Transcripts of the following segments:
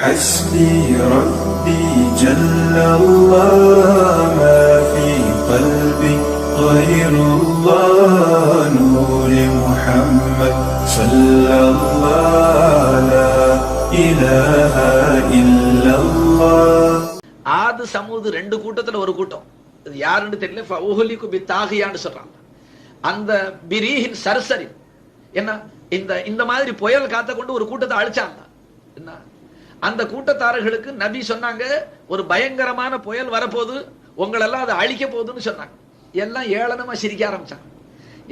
حسبي ربي جل الله ما في قلبي غير الله نور محمد صلى الله لا إله إلا الله ஆது சமூது ரெண்டு கூட்டத்துல ஒரு கூட்டம் இது யாருன்னு தெரியல ஃபவுஹலிக்கு பி தாகியான்னு சொல்றாங்க அந்த பிரீஹின் சரசரி என்ன இந்த இந்த மாதிரி புயல் காத்த கொண்டு ஒரு கூட்டத்தை அழிச்சாங்க என்ன அந்த கூட்டத்தாரர்களுக்கு நபி சொன்னாங்க ஒரு பயங்கரமான புயல் வரப்போகுது உங்களெல்லாம் அதை அழிக்க போகுதுன்னு சொன்னாங்க. எல்லாம் ஏளனமா சிரிக்க ஆரம்பிச்சாங்க.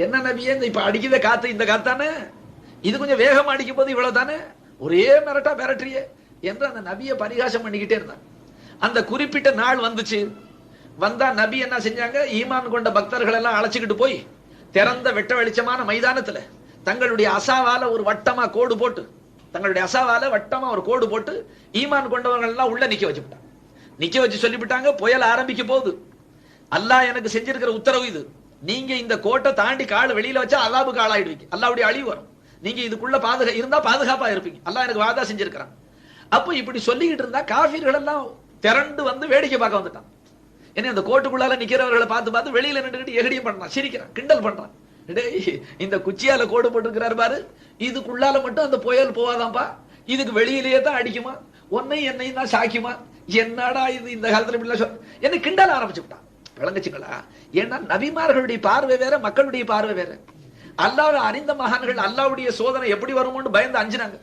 என்ன நபியே இந்த இப்ப அடிக்கிற காத்து இந்த காத்தானே? இது கொஞ்சம் வேகமா அடிக்கும் போது இவ்வளவு தானே ஒரே மிரட்டா மிரட்டுறியே என்று அந்த நபியை பரிகாசம் பண்ணிக்கிட்டே இருந்தான் அந்த குறிப்பிட்ட நாள் வந்துச்சு. வந்தா நபி என்ன செஞ்சாங்க? ஈமான் கொண்ட பக்தர்கள் எல்லாம் அழைச்சிக்கிட்டு போய் திறந்த வெட்ட வெளிச்சமான மைதானத்துல தங்களுடைய அசாவால ஒரு வட்டமா கோடு போட்டு தங்களுடைய அசாவால வட்டமா ஒரு கோடு போட்டு ஈமான் கொண்டவர்கள் எல்லாம் உள்ள நிக்க வச்சுட்டாங்க நிக்க வச்சு சொல்லிவிட்டாங்க புயல் ஆரம்பிக்க போகுது. அல்லாஹ் எனக்கு செஞ்சிருக்கிற உத்தரவு இது. நீங்க இந்த கோட்டை தாண்டி கால் வெளியில வச்சா அல்லாபு காலாயிடுவீங்க. அல்லாவுடைய அழிவு வரும். நீங்க இதுக்குள்ள பாதுகா இருந்தா பாதுகாப்பா இருப்பீங்க. அல்லாஹ் எனக்கு வாதா செஞ்சிருக்கிறான். அப்போ இப்படி சொல்லிக்கிட்டு இருந்தா காஃபிர்கள் எல்லாம் திரண்டு வந்து வேடிக்கை பார்க்க வந்துட்டான். ஏன்னா இந்த கோட்டுக்குள்ளால நிக்கிறவர்களை பார்த்து பார்த்து வெளியில நின்றுக்கிட்டு எகடியும் பண்றான் சிரிக்கிறான் கிண்டல் பண்றான். டேய் இந்த குச்சியால கோடு போட்டிருக்கிறாரு பாரு. இதுக்குள்ளால மட்டும் அந்த புயல் போவாதாம்பா. இதுக்கு வெளியிலேயே தான் அடிக்குமா? உன்னையும் என்னையும் தான் சாக்கிமா என்னடா இது இந்த காலத்துல இப்படிலாம் சொல் என்ன கிண்டல் ஆரம்பிச்சு விட்டான். விளங்குச்சுங்களா? ஏன்னா நபிமார்களுடைய பார்வை வேற மக்களுடைய பார்வை வேற. அல்லாஹ் அறிந்த மகான்கள் அல்லாவுடைய சோதனை எப்படி வருமோன்னு பயந்து அஞ்சினாங்க.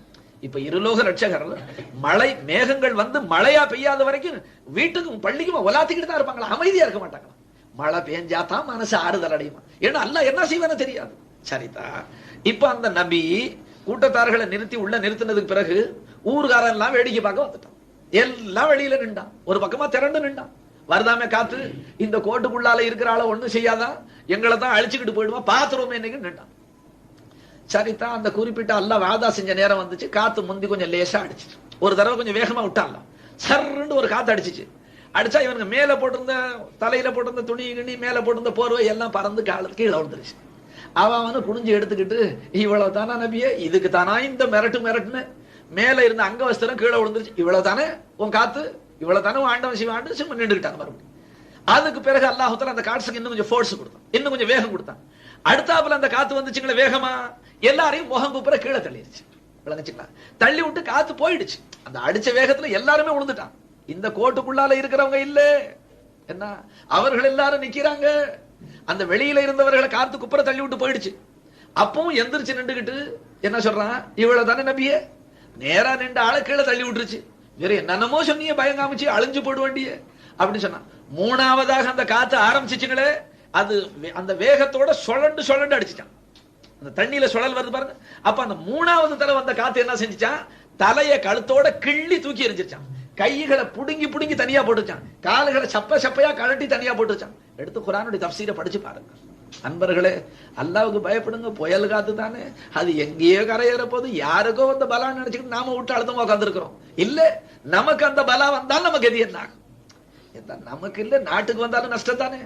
இப்ப இருலோக ரட்சகர் மழை மேகங்கள் வந்து மழையா பெய்யாத வரைக்கும் வீட்டுக்கும் பள்ளிக்கும் ஒலாத்திக்கிட்டு தான் இருப்பாங்களா? அமைதியா இருக்க மாட்டாங்களா? மழை பெஞ்சா தான் மனசு ஆறுதல் அடையுமா? ஏன்னா அல்ல என்ன செய்வானு தெரியாது. சரிதா. இப்ப அந்த நபி கூட்டத்தார்களை நிறுத்தி உள்ள நிறுத்தினதுக்கு பிறகு ஊர்காரன் எல்லாம் வேடிக்கை பார்க்க வந்துட்டான். எல்லாம் வெளியில நின்றான். ஒரு பக்கமா திரண்டு நின்றான். வருதாமே காத்து இந்த கோட்டுக்குள்ளால இருக்கிற ஆள ஒண்ணும் செய்யாதான் எங்களை தான் அழிச்சுக்கிட்டு போயிடுவா பாத்துருவோம் இன்னைக்கு நின்றான். சரிதான் அந்த குறிப்பிட்ட அல்ல வாதா செஞ்ச நேரம் வந்துச்சு. காத்து முந்தி கொஞ்சம் லேசா அடிச்சிச்சு. ஒரு தடவை கொஞ்சம் வேகமா விட்டான்ல சர்ன்னு ஒரு காத்து அடிச்சிச்சு. அடிச்சா இவனுக்கு மேல போட்டிருந்த தலையில போட்டிருந்த துணி கிணி மேல போட்டிருந்த போர்வை எல்லாம் பறந்து கால கீழே விழுந்துருச்சு. அவன் அவனு குனிஞ்சு எடுத்துக்கிட்டு இவ்வளவு தானா நபிய? இதுக்கு தானா இந்த மிரட்டு மிரட்டுன்னு மேல இருந்த அங்க வஸ்திரம் கீழே விழுந்துருச்சு. இவ்வளவு தானே உன் காத்து? இவ்வளவு தானே ஆண்டவன் சிவன் ஆண்டு? சிவன் நின்றுக்கிட்டாங்க மறுபடியும் அதுக்கு பிறகு அல்லாஹுத்தால அந்த காட்சுக்கு இன்னும் கொஞ்சம் ஃபோர்ஸ் கொடுத்தான். இன்னும் கொஞ்சம் வேகம் கொடுத்தான். அடுத்தாப்புல அந்த காத்து வந்துச்சுங்களே வேகமா? எல்லாரையும் முகம் குப்புற கீழே தள்ளிடுச்சு விளங்குச்சுங்களா? தள்ளி விட்டு காத்து போயிடுச்சு. அந்த அடிச்ச வேகத்துல எல்லாருமே விழுந்துட்டான் இந்த கோட்டுக்குள்ளால இருக்கிறவங்க இல்ல. என்ன? அவர்கள் எல்லாரும் நிக்கிறாங்க. அந்த வெளியில இருந்தவர்களை காத்து குப்புற தள்ளி விட்டு போயிடுச்சு. அப்பவும் எந்திரிச்சு நின்றுகிட்டு என்ன சொல்றான்? இவ்வளவு தானே நம்பிய? நேரா நின்று ஆளை கீழே தள்ளி விட்டுருச்சு. வேற என்னென்னமோ சொன்னிய பயம் காமிச்சு அழிஞ்சு போட வேண்டிய. அப்படின்னு சொன்னான். மூணாவதாக அந்த காத்து ஆரம்பிச்சிச்சுங்களே அது அந்த வேகத்தோட சுழண்டு சுழண்டு அடிச்சுட்டான். அந்த தண்ணியில சுழல் வருது பாருங்க. அப்ப அந்த மூணாவது தடவை அந்த காத்து என்ன செஞ்சுச்சான்? தலைய கழுத்தோட கிள்ளி தூக்கி எரிஞ்சிருச்சான் கைகளை புடுங்கி புடுங்கி தனியா போட்டுச்சான் கால்களை சப்ப சப்பையா கழட்டி தனியா போட்டுச்சான் எடுத்து குரானுடைய தப்சீரை படிச்சு பாருங்க. அன்பர்களே அல்லாவுக்கு பயப்படுங்க புயல் காத்து தானே அது எங்கேயோ கரையேற போது யாருக்கோ அந்த பலான்னு நினைச்சுக்கிட்டு நாம விட்டு அழுத்தமா உட்காந்துருக்கிறோம் இல்ல நமக்கு அந்த பலா வந்தால் நமக்கு எது என்ன நமக்கு இல்ல நாட்டுக்கு வந்தாலும் நஷ்டம் தானே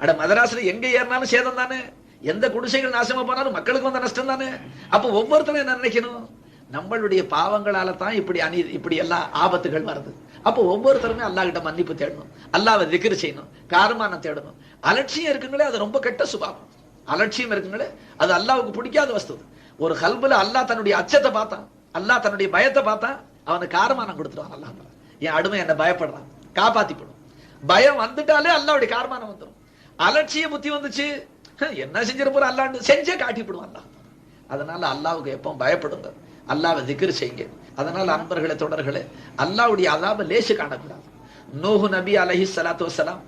அட மதராசுல எங்க ஏறினாலும் சேதம் தானே எந்த குடிசைகள் நாசமா போனாலும் மக்களுக்கு வந்த நஷ்டம் தானே அப்ப ஒவ்வொருத்தரும் என்ன நினைக்கணும்? நம்மளுடைய பாவங்களால தான் இப்படி அணி இப்படி எல்லாம் ஆபத்துகள் வருது. அப்போ ஒவ்வொருத்தருமே அல்லாஹ் கிட்ட மன்னிப்பு தேடணும். அல்லாவை திக்ரு செய்யணும். காரமானம் தேடணும். அலட்சியம் இருக்குங்களே அது ரொம்ப கெட்ட சுபாவம். அலட்சியம் இருக்குங்களே அது அல்லாவுக்கு பிடிக்காத வஸ்து. ஒரு கல்புல அல்லாஹ் தன்னுடைய அச்சத்தை பார்த்தான் அல்லாஹ் தன்னுடைய பயத்தை பார்த்தான் அவனுக்கு காரமானம் கொடுத்துருவான் அல்லாஹ் என் அடிமை என்ன பயப்படுறான். காப்பாத்திப்படும். பயம் வந்துட்டாலே அல்லாவுடைய காரமானம் வந்துடும் அலட்சிய புத்தி வந்துச்சு. ஹம், என்ன செஞ்சிருப்போம் அல்லாண்டு செஞ்சே காட்டிப்படுவான் அல்லாஹ் அதனால அல்லாவுக்கு எப்போ பயப்படுங்க. அல்லாவை திக்ரு செய்யுங்க. அதனால அன்பர்களே தொடர்களே அல்லாவுடைய அதாப லேசு காணக்கூடாது. நூஹு நபி அலஹி சலாத்து வசலாம்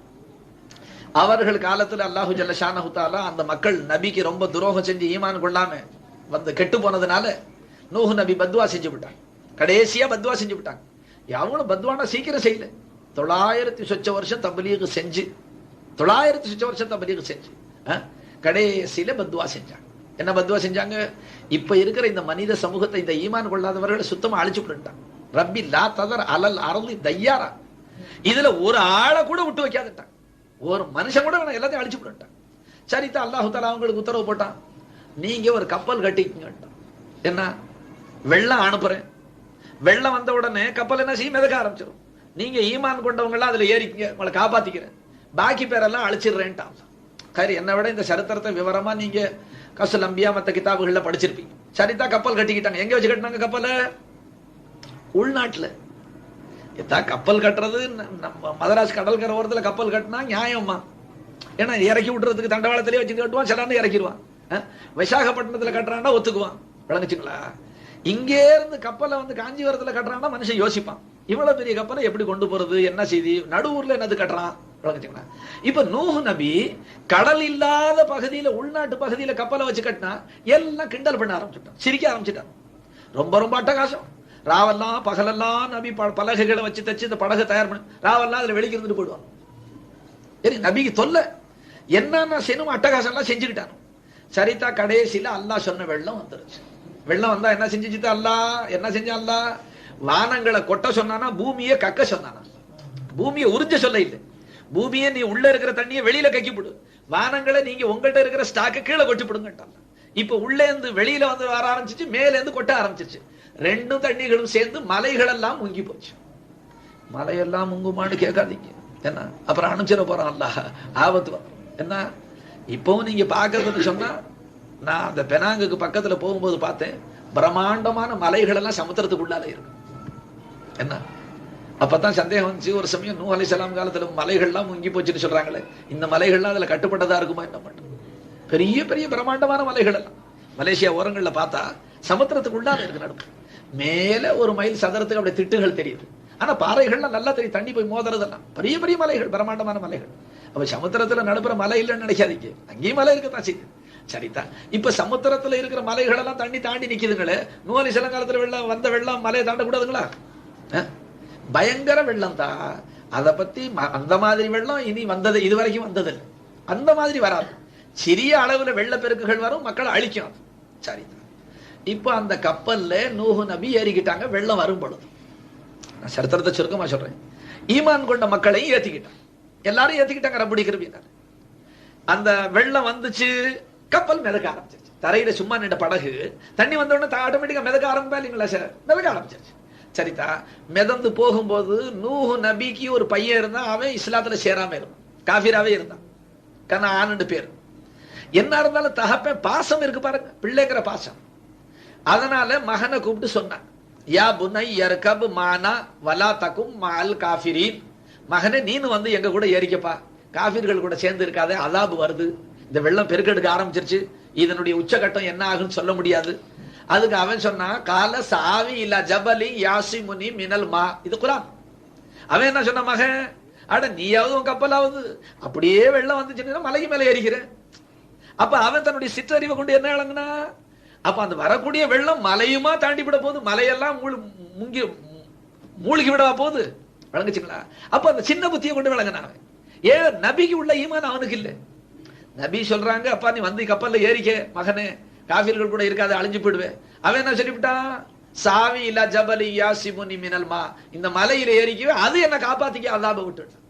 அவர்கள் காலத்துல அல்லாஹு ஜல்ல ஷானஹு அந்த மக்கள் நபிக்கு ரொம்ப துரோகம் செஞ்சு ஈமான் கொள்ளாம வந்து கெட்டு போனதுனால நூஹு நபி பத்வா செஞ்சு விட்டாங்க. கடைசியா பத்வா செஞ்சு விட்டாங்க. அவங்களும் பத்வானா சீக்கிரம் செய்யல. தொள்ளாயிரத்தி சொச்ச வருஷம் தபலீகு செஞ்சு தொள்ளாயிரத்தி சொச்ச வருஷம் தபலீகு செஞ்சு கடைசியில பத்வா செஞ்சாங்க. என்ன பத்வா செஞ்சாங்க? இப்ப இருக்கிற இந்த மனித சமூகத்தை இந்த ஈமான் கொள்ளாதவர்களை சுத்தமா அழிச்சு விட்டுட்டாங்க ரப்பி லா ததர் அலல் அறந்து தையாரா இதுல ஒரு ஆளை கூட விட்டு வைக்காதுட்டான். ஒரு மனுஷன் கூட எல்லாத்தையும் அழிச்சு விட்டுட்டாங்க சரிதான் அல்லாஹு தாலா அவங்களுக்கு உத்தரவு போட்டான். நீங்க ஒரு கப்பல் கட்டிக்கங்கட்டான் என்ன? வெள்ளம் அனுப்புறேன். வெள்ளம் வந்த உடனே கப்பல் என்ன செய்யும்? மிதக்க ஆரம்பிச்சிடும் நீங்க ஈமான் கொண்டவங்க எல்லாம் அதுல ஏறிக்கங்க. உங்களை காப்பாத்திக்கிறேன். பாக்கி பேரெல்லாம் அழிச்சிடுறேன்ட்டான். சரி என்னை விட இந்த சரித்திரத்தை விவரமா நீங்க கசுல் அம்பியா மத்த கிதாபுகள்ல படிச்சிருப்பீங்க. சரிதா கப்பல் கட்டிக்கிட்டாங்க. எங்க வச்சு கட்டினாங்க கப்பலை? உள்நாட்டுல. இதா கப்பல் கட்டுறது? நம்ம மதராஸ் கடல்கரை ஓரத்துல கப்பல் கட்டினா நியாயம்மா ஏன்னா இறக்கி விட்டுறதுக்கு தண்டவாளத்திலே வச்சு கட்டுவான் சிலான்னு இறக்கிடுவான் விசாகப்பட்டினத்தில் விசாகப்பட்டினத்துல கட்டுறான்னா ஒத்துக்குவான். விளங்குச்சுங்களா? இங்கே இருந்து கப்பலை வந்து காஞ்சிபுரத்துல கட்டுறான்னா மனுஷன் யோசிப்பான். இவ்வளவு பெரிய கப்பலை எப்படி கொண்டு போறது? என்ன செய்தி? நடுவூர்ல என்னது கட்டுறான்? விளங்குச்சுங்களா இப்ப நூஹ் நபி கடல் இல்லாத பகுதியில உள்நாட்டு பகுதியில கப்பலை வச்சு கட்டினா எல்லாம் கிண்டல் பண்ண ஆரம்பிச்சுட்டான். சிரிக்க ஆரம்பிச்சுட்டான். ரொம்ப ரொம்ப அட்டகாசம். ராவெல்லாம் பகலெல்லாம் நபி ப- பலகைகளை வச்சு தச்சு இந்த படகை தயார் பண்ணி ராவெல்லாம் அதுல வெளிக்கு இருந்துட்டு போயிடுவான் சரி நபிக்கு தொல்ல. என்னென்ன செய்யணும் அட்டகாசம் எல்லாம் செஞ்சுக்கிட்டானோ. சரிதா கடைசியில அல்லாஹ் சொன்ன வெள்ளம் வந்துருச்சு. வெள்ளம் வந்தா என்ன செஞ்சுச்சு அல்லாஹ்? என்ன செஞ்சா அல்லாஹ்? வானங்களை கொட்ட சொன்னானா பூமியை கக்க சொன்னானா? பூமியை உறிஞ்ச சொல்ல இல்லை. பூமியை நீ உள்ள இருக்கிற தண்ணியை வெளியில கக்கி வானங்களை நீங்க உங்கள்கிட்ட இருக்கிற ஸ்டாக்க கீழே கொட்டி இப்ப உள்ளே இருந்து வெளியில வந்து வர ஆரம்பிச்சிச்சு மேல இருந்து கொட்ட ஆரம்பிச்சிச்சு. ரெண்டும் தண்ணிகளும் சேர்ந்து மலைகள் எல்லாம் முங்கி போச்சு. மலையெல்லாம் முங்குமான்னு கேட்காதீங்க. என்ன? அப்புறம் அனுப்பிச்சிட போறான் அல்ல ஆபத்து என்ன? இப்பவும் நீங்க பாக்குறதுன்னு சொன்னா நான் அந்த பெனாங்குக்கு பக்கத்துல போகும்போது பார்த்தேன் பிரம்மாண்டமான மலைகள் எல்லாம் சமுத்திரத்துக்குள்ளால இருக்கு. என்ன? அப்பதான் சந்தேகம் வந்துச்சு. ஒரு சமயம் நூ அலைசலாம் காலத்துல மலைகள்லாம் முங்கி போச்சுன்னு சொல்றாங்களே. இந்த மலைகள்லாம் அதுல கட்டுப்பட்டதா இருக்குமா என்ன மட்டும் பெரிய பெரிய பிரம்மாண்டமான மலைகள் எல்லாம். மலேசியா ஓரங்கள்ல பார்த்தா சமுத்திரத்துக்குள்ளால இருக்கு நடக்கும் மேல ஒரு மைல் சதுரத்துக்கு அப்படியே திட்டுகள் தெரியுது. ஆனா பாறைகள்லாம் நல்லா தெரியும். தண்ணி போய் மோதுறதெல்லாம். பெரிய பெரிய மலைகள் பிரம்மாண்டமான மலைகள். அப்ப சமுத்திரத்துல நடுப்புற மலை இல்லைன்னு நினைக்காதீங்க. அங்கேயும் மலை இருக்கத்தான் செய்யுது. சரிதான் இப்ப சமுத்திரத்துல இருக்கிற மலைகள் எல்லாம் தண்ணி தாண்டி நிக்குதுங்களே. நூலி சில காலத்துல வெள்ளம் வந்த வெள்ளம் மலையை தாண்ட கூடாதுங்களா பயங்கர வெள்ளம் தான். அத பத்தி அந்த மாதிரி வெள்ளம் இனி வந்தது இதுவரைக்கும் வந்தது வந்ததில்லை. அந்த மாதிரி வராது. சிறிய அளவுல வெள்ளப்பெருக்குகள் வரும் மக்களை அழிக்கும் அது. சரிதான் இப்போ அந்த கப்பல்ல நூஹு நபி ஏறிக்கிட்டாங்க வெள்ளம் வரும் பொழுது. நான் சரித்திரத்தை சுருக்கமா சொல்றேன். ஈமான் கொண்ட மக்களையும் ஏத்திக்கிட்டாங்க. எல்லாரும் ஏத்திக்கிட்டாங்க ரப்படி கிருபினார் அந்த வெள்ளம் வந்துச்சு கப்பல் மிதக்க ஆரம்பிச்சிருச்சு. தரையில சும்மா நின்ற படகு தண்ணி வந்த உடனே ஆட்டோமேட்டிக்கா மிதக்க ஆரம்பிப்பா இல்லைங்களா சார்? மிதக்க ஆரம்பிச்சிருச்சு. சரிதா? மிதந்து போகும்போது நூஹு நபிக்கு ஒரு பையன் இருந்தான் அவன் இஸ்லாத்துல சேராம இருந்தான் காஃபிராவே இருந்தான். கண்ணா ஆனண்டு பேர். என்ன இருந்தாலும் தகப்பன் பாசம் இருக்கு பாருங்க. பிள்ளைங்கிற பாசம். அதனால மகனை கூப்பிட்டு சொன்னான். யா புனை யர்கப் மானா வலா தக்கும் மால் காஃபிரீன். மகனே நீனு வந்து எங்க கூட ஏறிக்கப்பா. காஃபிர்கள் கூட சேர்ந்து இருக்காதே அலாபு வருது. இந்த வெள்ளம் பெருக்கெடுக்க ஆரம்பிச்சிருச்சு. இதனுடைய உச்சகட்டம் என்ன ஆகுன்னு சொல்ல முடியாது. அதுக்கு அவன் சொன்னான் கால சாவி இல்ல ஜபலி யாசி முனி மினல் மா. இது குரான். அவன் என்ன சொன்ன மகன் அட நீயாவது உன் கப்பலாவது. அப்படியே வெள்ளம் வந்துச்சுன்னா மலைக்கு மேல ஏறிக்கிற அப்ப அவன் தன்னுடைய சிற்றறிவை கொண்டு என்ன இழங்குனா அப்ப அந்த வரக்கூடிய வெள்ளம் மலையுமா தாண்டி விட போகுது? மலையெல்லாம் மூழ் முங்கி மூழ்கி விடவா போகுது? விளங்குச்சுங்களா? அப்ப அந்த சின்ன புத்தியை கொண்டு விளங்கினான் அவன். ஏன்? நபிக்கு உள்ள ஈமான் அவனுக்கு இல்லை. நபி சொல்றாங்க அப்பா நீ வந்து கப்பல்ல ஏறிக்க மகனே. காஃபிர்கள் கூட இருக்காது அழிஞ்சு போயிடுவேன். அவன் என்ன சொல்லிவிட்டான்? சாவி இல்ல ஜபலி யாசிமுனி மினல்மா இந்த மலையில ஏறிக்கவே அது என்ன காப்பாத்திக்க அல்லாப விட்டுட்டான்.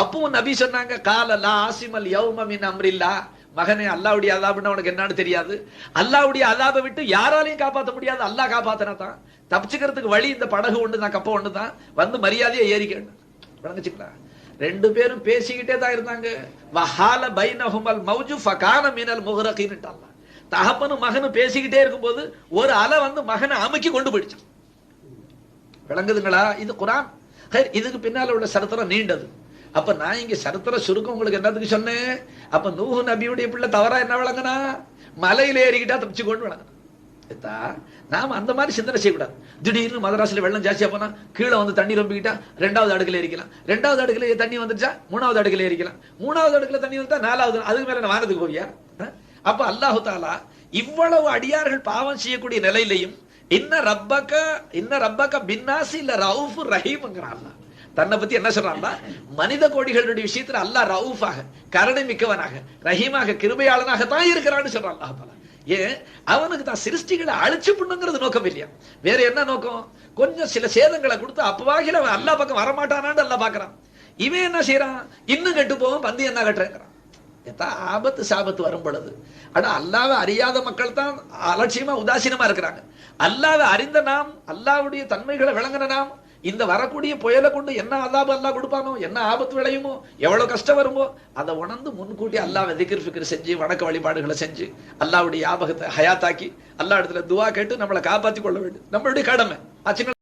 அப்பவும் நபி சொன்னாங்க கால லா ஆசிமல் யௌமமின் அம்ரில்லா. மகனே அல்லாவுடைய அதாபுன்னா உனக்கு என்னன்னு தெரியாது. அல்லாவுடைய அதாபை விட்டு யாராலையும் காப்பாத்த முடியாது. அல்லாஹ் காப்பாத்தினா தான். தப்பிச்சுக்கிறதுக்கு வழி இந்த படகு ஒன்று தான் கப்ப ஒன்று தான் வந்து மரியாதையை ஏறிக்கணும். விளங்குச்சுங்களா ரெண்டு பேரும் பேசிக்கிட்டே தான் இருந்தாங்க. வஹால பைனஹுமல் மௌஜு ஃபகான மினல் முஹரகின்ட்டாங்க தகப்பனும் மகனும் பேசிக்கிட்டே இருக்கும்போது ஒரு அலை வந்து மகனை அமுக்கி கொண்டு போயிடுச்சான். விளங்குதுங்களா? இது குரான். இதுக்கு பின்னால உள்ள சரித்திரம் நீண்டது. அப்ப நான் இங்க சரித்திர சுருக்கம் உங்களுக்கு என்னத்துக்கு சொன்னேன்? அப்ப நூஹு நபியுடைய பிள்ளை தவறா என்ன விளங்குனா? மலையில ஏறிக்கிட்டா தப்பிச்சு கொண்டு விளங்கினா நாம அந்த மாதிரி சிந்தனை செய்யக்கூடாது. திடீர்னு மதராசில வெள்ளம் ஜாஸ்தியா போனா கீழே வந்து தண்ணி ரொம்பிக்கிட்டா ரெண்டாவது அடுக்கில் ஏறிக்கலாம். ரெண்டாவது அடுக்குல தண்ணி வந்துருச்சா? மூணாவது அடுக்குல ஏறிக்கலாம். மூணாவது அடுக்குல தண்ணி வந்தா நாலாவது அதுக்கு மேல நான் வானத்துக்கு போவியா? அப்ப அல்லாஹு தாலா இவ்வளவு அடியார்கள் பாவம் செய்யக்கூடிய நிலையிலையும் இன்ன ரப்பக்க இன்ன ரப்பக்க பின்னாசி இல்ல ரவுஃபு ரஹீம்ங்கிறான் தன்னை பத்தி என்ன சொல்றான்னா மனித கோடிகளுடைய விஷயத்துல அல்லாஹ் ரவுஃபாக கருணை மிக்கவனாக ரஹீமாக கிருபையாளனாக தான் இருக்கிறான்னு சொல்றான் அல்லாஹ் தாலா. ஏன்? அவனுக்கு தான் சிருஷ்டிகளை அழிச்சு பண்ணுங்கிறது நோக்கம் இல்லையா? வேற என்ன நோக்கம்? கொஞ்சம் சில சேதங்களை கொடுத்து அப்பவாகில அவன் அல்லா பக்கம் வரமாட்டானான்னு அல்லா பாக்குறான். இவன் என்ன செய்யறான்? இன்னும் கெட்டு போவோம் பந்தி என்ன கட்டுறேங்கிறான். எத்தா ஆபத்து சாபத்து வரும் பொழுது. ஆனால் அல்லாவை அறியாத மக்கள் தான் அலட்சியமா உதாசீனமா இருக்கிறாங்க. அல்லாவை அறிந்த நாம் அல்லாவுடைய தன்மைகளை விளங்குன நாம் இந்த வரக்கூடிய புயலை கொண்டு என்ன அல்லாபு அல்லாஹ் கொடுப்பானோ என்ன ஆபத்து விளையுமோ எவ்வளவு கஷ்டம் வருமோ அதை உணர்ந்து முன்கூட்டி அல்லாஹ் திக்ர் ஃபிக்ர் செஞ்சு வணக்க வழிபாடுகளை செஞ்சு அல்லாவுடைய ஞாபகத்தை ஹயாத்தாக்கி அல்லா இடத்துல துவா கேட்டு நம்மளை காப்பாற்றி கொள்ள வேண்டும். நம்மளுடைய கடமை. ஆச்சுங்களா